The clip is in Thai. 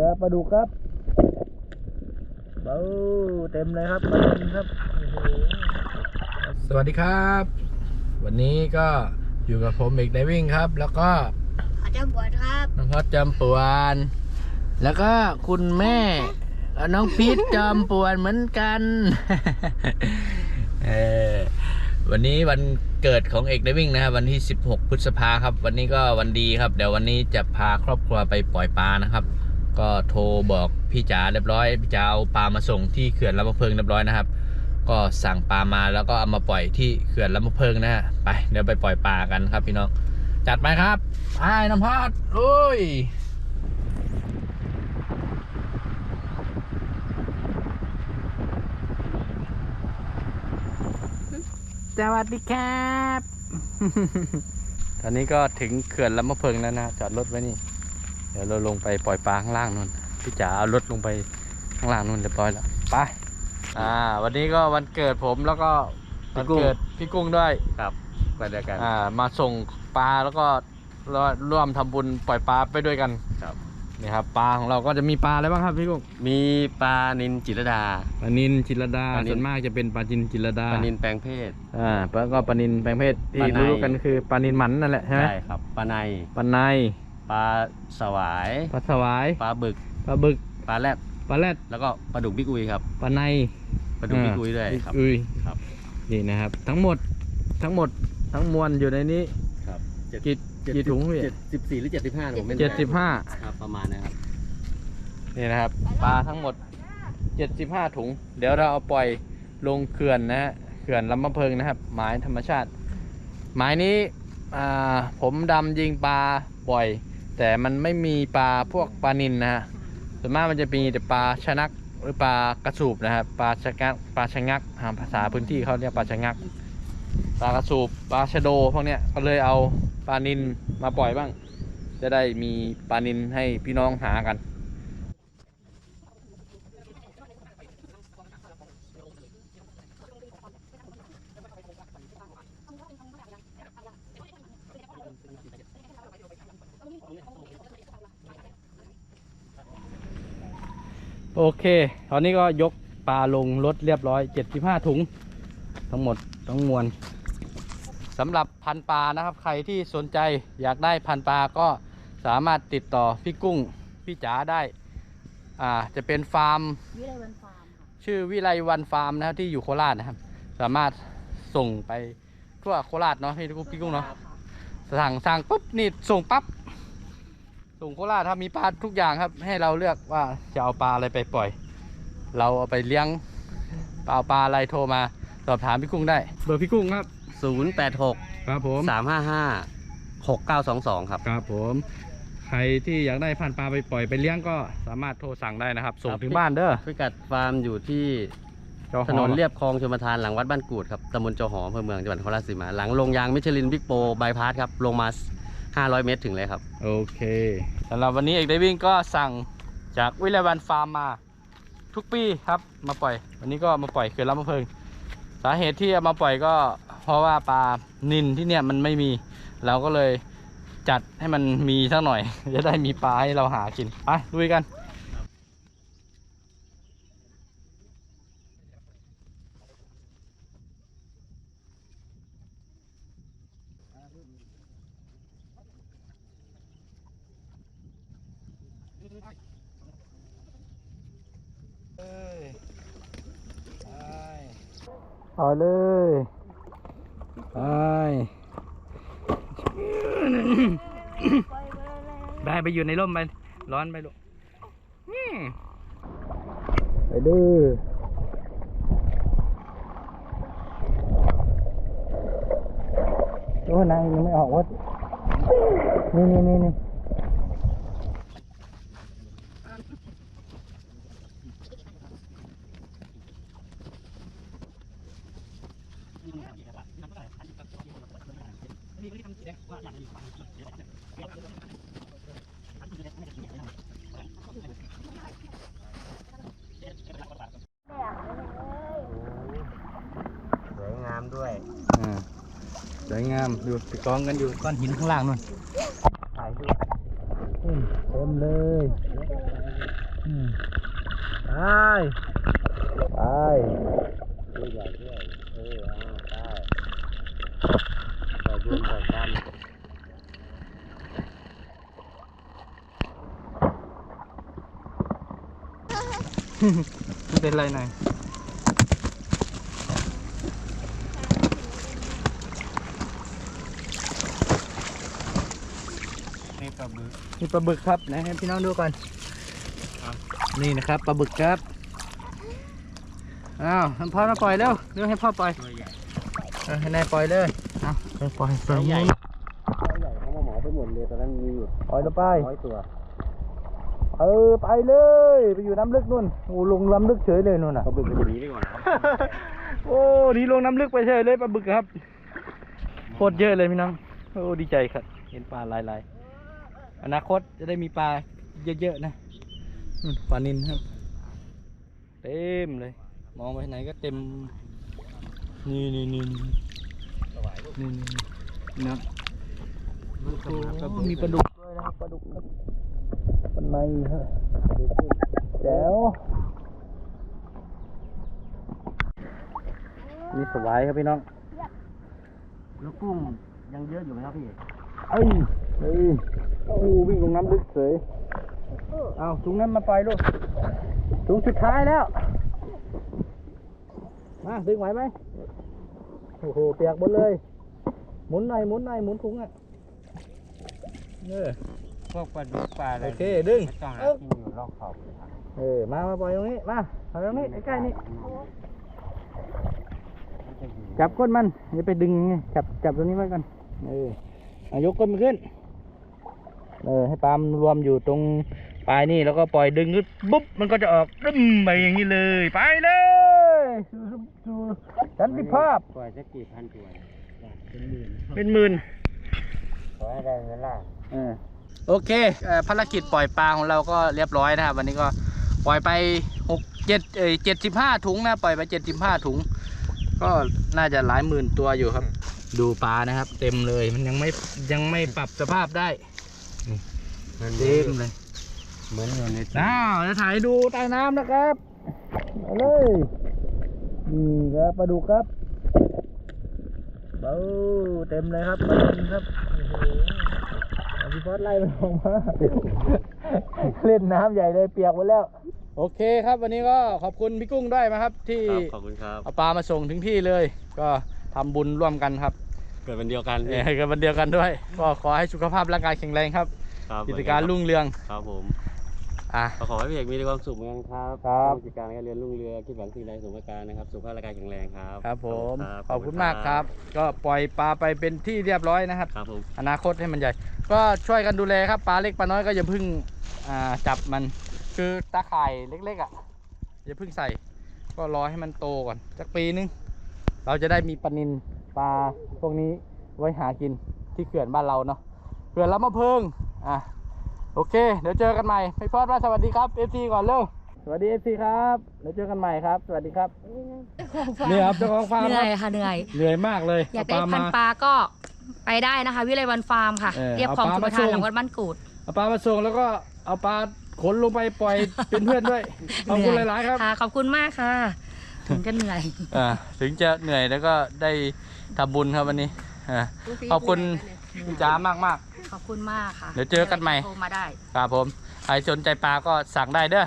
ลือปลาดุกครับเบ้าเต็มเลยครับปลาดุกครับโอ้โหสวัสดีครับ วันนี้ก็อยู่กับผมเอกไดวิ่งครับ แล้วก็ขอจะบวชครับน้องพอดจำปวน แล้วก็คุณแม่และน้องพีทจอมปวนเหมือนกันเออวันนี้วันเกิดของเอกไดวิ่งนะครับวันที่ 16 พฤษภาครับ วันนี้ก็วันดีครับ เดี๋ยววันนี้จะพาครอบครัวไปปล่อยปลานะครับ ก็โทรบอกพี่จ๋าเรียบร้อยพี่จ๋าเอาปลามาส่งที่เขื่อนลำมะเพิงเรียบร้อยนะครับ ก็สั่งปลามาแล้วก็เอามาปล่อยที่เขื่อนลำมะเพิงนะฮะไปเดี๋ยวไปปล่อยปลากันครับพี่น้องจัดไปครับไปน้ำพอดลุยสวัสดีครับ ตอนนี้ก็ถึงเขื่อนลำมะเพิงแล้วนะจอดรถไว้นี่ เดี๋ยวเราลงไปปล่อยปลาข้างล่างนู่นพี่จ๋าเอารถลงไปข้างล่างนู่นเรียบร้อยแล้วไปอ่า วันนี้ก็วันเกิดผมแล้วก็พี่วันกุ้งเกิดพี่กุ้งด้วยครับไปด้วยกันอ่ามาส่งปลาแล้วก็ร่วมทำบุญปล่อยปลาไปด้วยกันครับนี่ครับปลาของเราก็จะมีปลาอะไรบ้างครับพี่กุ้งมีปลานินจิรดาปลานินจิรดาปลานิลส่วนมากจะเป็นปลาจินจิรดาปลานินแปลงเพศอ่าแล้วก็ปลานินแปลงเพศที่ปลาในรู้ๆกันคือปลานินหมันนั่นแหละใช่ไหมใช่ครับปลาในปลาใน ปลาสวาย ปลาสวาย ปลาบึก ปลาบึก ปลาแรด ปลาแรด แล้วก็ปลาดุกบิ๊กอุยครับ ปลาในปลาดุกบิ๊กอุยด้วยครับอุ้ยครับ นี่นะครับ ทั้งหมด ทั้งหมด ทั้งมวลอยู่ในนี้ ครับกี่กี่ถุงพี่เจ็ดสิบสี่หรือเจ็ดสิบห้าผมไม่แน่เจ็ดสิบห้าครับประมาณนะครับ นี่นะครับ ปลาทั้งหมดเจ็ดสิบห้าถุง เดี๋ยวเราเอาปล่อยลงเขื่อนนะฮะ เขื่อนลำมะเพิงนะครับ หมายธรรมชาติ หมายนี้อ่าผมดำยิงปลาบ่อย แต่มันไม่มีปลาพวกปลานินนะฮะส่วนมากมันจะมีแต่ปลาชะนักหรือปลากระสูบนะครับปลาชะงักปลาชะงักภาษาพื้นที่เขาเรียกปลาชะงักปลากระสูบปลาชะโดพวกเนี้ยก็เลยเอาปลานินมาปล่อยบ้าง จะได้มีปลานินให้พี่น้องหากัน โอเค ตอนนี้ก็ยกปลาลงรถเรียบร้อย 75 ถุง ทั้งหมดทั้งมวลสำหรับพันปลานะครับ ใครที่สนใจอยากได้พันปลาก็สามารถติดต่อพี่กุ้ง พี่จ๋าได้ อ่า จะเป็นฟาร์ม วิไลวันฟาร์มค่ะชื่อวิไลวันฟาร์มนะครับที่อยู่โคราชนะครับ สามารถส่งไปทั่วโคราชเนาะพี่กุ้งพี่กุ้งเนาะ สั่งสั่งปุ๊บนี่ส่งปั๊บ ส่งโคราชครับมีปลาทุกอย่างครับ ให้เราเลือกว่าจะเอาปลาอะไรไปปล่อย เราเอาไปเลี้ยงปลาปลาอะไรโทรมา สอบถามพี่กุ้งได้ เบอร์พี่กุ้งครับศูนย์แปดหกครับผมสามห้าห้าหกเก้าสองสองครับ ครับผม ใครที่อยากได้พันธุ์ปลาไปปล่อยไปเลี้ยงก็สามารถโทรสั่งได้นะครับ ส่งครับถึงบ้านเด้อพิกัดฟาร์มอยู่ที่จอหอถนนเรียบคลองชมประทานหลังวัดบ้านกูดครับตำบลจอหออำเภอเมืองจังหวัดนครราชสีมา หลังโรงยางมิชลินบิ๊กโปบายพาสครับลงมา 500 เมตรถึงเลยครับ โอเคสำหรับวันนี้เอกไดวิ่งก็สั่งจากวิไลวันฟาร์มมา ทุกปีครับมาปล่อย วันนี้ก็มาปล่อยเขื่อนลำมะเพิง สาเหตุที่เอามาปล่อยก็เพราะว่าปลานินที่เนี่ยมันไม่มีเราก็เลยจัดให้มันมีสักหน่อย จะได้มีปลาให้เราหากินไปลุยกัน เอาเลยไปได้ไปอยู่ในร่มไป ร้อนไปลูกอืมไปดื้อโอ้นายยังไม่ออกวะนี่นี่นี่นี่ สวยงามด้วย อ่า สวยงามดูไปกองกันอยู่ก้อนหินข้างล่างนู่นถ่ายดูเต็มเลยอืมไปไปตัวใหญ่ด้วยเอออ่าได้ต่อบุญต่อกรรมไม่เป็นไรหน่อย ปลาบึกนี่ปลาบึกครับนะให้พี่น้องดูก่อนนี่นะครับปลาบึกครับอ้าวให้พ่อมาปล่อยเร็วเร็วให้พ่อปล่อยตัวใหญ่เออให้นายปล่อยเลยเอาไปปล่อยปล่อยใหญ่ตัวใหญ่เขามาหมอไปหมดเลยตอนนั้นมีอยู่ปล่อยลงไปร้อยตัวเออไปเลย ไปอยู่น้ำลึกนู่นโอ้ลงน้ำลึกเฉยเลยนู่นน่ะเขาบึกจะหนีไปก่อนนะโอ้หนี่ลงน้ำลึกไปเฉยเลยปลาบึกครับโคตรเยอะเลยพี่น้องโอ้ดีใจครับ เห็นปลาหลายๆ อนาคตจะได้มีปลาเยอะๆนะปลานินครับ เต็มเลย มองไปไหนก็เต็ม นี่นี่นี่นี่นี่นี่นะมีปลาดุกด้วยนะครับปลาดุกครับปลาในฮะแจ๋วมีสวายครับพี่น้องแล้วกุ้งยังเยอะอยู่ไหมครับพี่ เอ้ย เอ้ยโอ้วิ่งลงน้ำลึกเฉยเอาถุงนั้นมาปล่อยลูกถุงสุดท้ายแล้ว มาดึงไหวไหมโอ้โหเปียกหมดเลย หมุนหน่อยหมุนหน่อยหมุนถุงอะเออพวกปลาดุกปลาอะไรโอเคดึงไม่ต้องเอ้ากินอยู่รอบขอบเออมามาปล่อยตรงนี้มาปล่อยตรงนี้ใกล้ๆนี่จับก้นมันอย่าไปดึงไงจับจับตัวนี้ไว้ก่อนเออเอายกก้นมันขึ้น เออให้ปลามันรวมอยู่ตรงปลายนี่แล้วก็ปล่อยดึงขึ้นปุ๊บมันก็จะออกดึ้มไปอย่างนี้เลยไปเลยสู่สู่สันติภาพปล่อยสักกี่พันตัวเนี่ยเป็นหมื่นเป็นหมื่นขอให้ได้เงินล่ะเออโอเคเอ่อภารกิจปล่อยปลาของเราก็เรียบร้อยนะครับวันนี้ก็ปล่อยไปหกเจ็ดเอ้ยเจ็ดสิบห้าถุงนะปล่อยไปเจ็ดสิบห้าถุง ก็น่าจะหลายหมื่นตัวอยู่ครับ ดูปลานะครับ เต็มเลยมันยังไม่ยังไม่ปรับสภาพได้ เต็มเลย เหมือนอยู่ในอ้าวจะถ่ายดูใต้น้ำนะครับมาเลยนี่ครับปลาดุกครับเบ้าเต็มเลยครับปลาดุกครับโอ้โหเอาพี่ฟอสไล่มันออกมาเล่นน้ำใหญ่เลยเปียกหมดแล้ว โอเคครับ วันนี้ก็ขอบคุณพี่กุ้งด้วยนะครับ ที่ขอบคุณครับเอาปลามาส่งถึงที่เลย ก็ทำบุญร่วมกันครับ เกิดวันเดียวกันเออกันวันเดียวกันด้วย ก็ขอให้สุขภาพร่างกายแข็งแรงครับ ครับกิจการรุ่งเรืองครับผมอะก็ขอให้พี่เอกมีความสุขเหมือนกันครับครับกิจการการเรียนรุ่งเรืองคิดหวังสิ่งใดสมประการนะครับสุขภาพร่างกายแข็งแรงครับครับผมรับขอบคุณมากครับ ก็ปล่อยปลาไปเป็นที่เรียบร้อยนะครับครับผมอนาคตให้มันใหญ่ ก็ช่วยกันดูแลครับปลาเล็กปลาน้อยก็อย่าเพึ่งอ่าจับมันคือตาข่ายเล็กๆอะอย่าเพึ่งใส่ ก็รอให้มันโตก่อนสักปีนึงเราจะได้มีปลานินปลาพวกนี้ไว้หากินที่เขื่อนบ้านเราเนาะเขื่อนลำมะเพิง อะโอเค เดี๋ยวเจอกันใหม่พี่พอดว่าสวัสดีครับ FC ก่อนเร็วสวัสดี FC ครับเดี๋ยวเจอกันใหม่ครับ สวัสดีครับนี่ครับเจ้าของฟาร์มเหคนื่รัอยบค่ะเหนื่อย เหนื่อยมากเลยอยากได้เปลพันมธุ์ปลาก็ไปได้นะคะ วิไลวันฟาร์มค่ะเออเรียบคลองเอาชปลาลประทานมาส่งหลังวัดบ้านกูด เอาปลามาส่งแล้วก็เอาปลาขนลงไปปล่อยเป็นเพื่อนด้วยขอบคุณหลายๆครับ ค่ะขอบคุณมากค่ะ ถึงจะเหนื่อย อ่าถึงจะเหนื่อยแล้วก็ได้ทำบุญครับวันนี้อ่าขอบคุณพี่จ๋ามากมาก ขอบคุณมากค่ะเดี๋ยวเจอกันใหม่ โทรมาได้ๆครับผมใครสนใจปลาก็สั่งได้เด้อ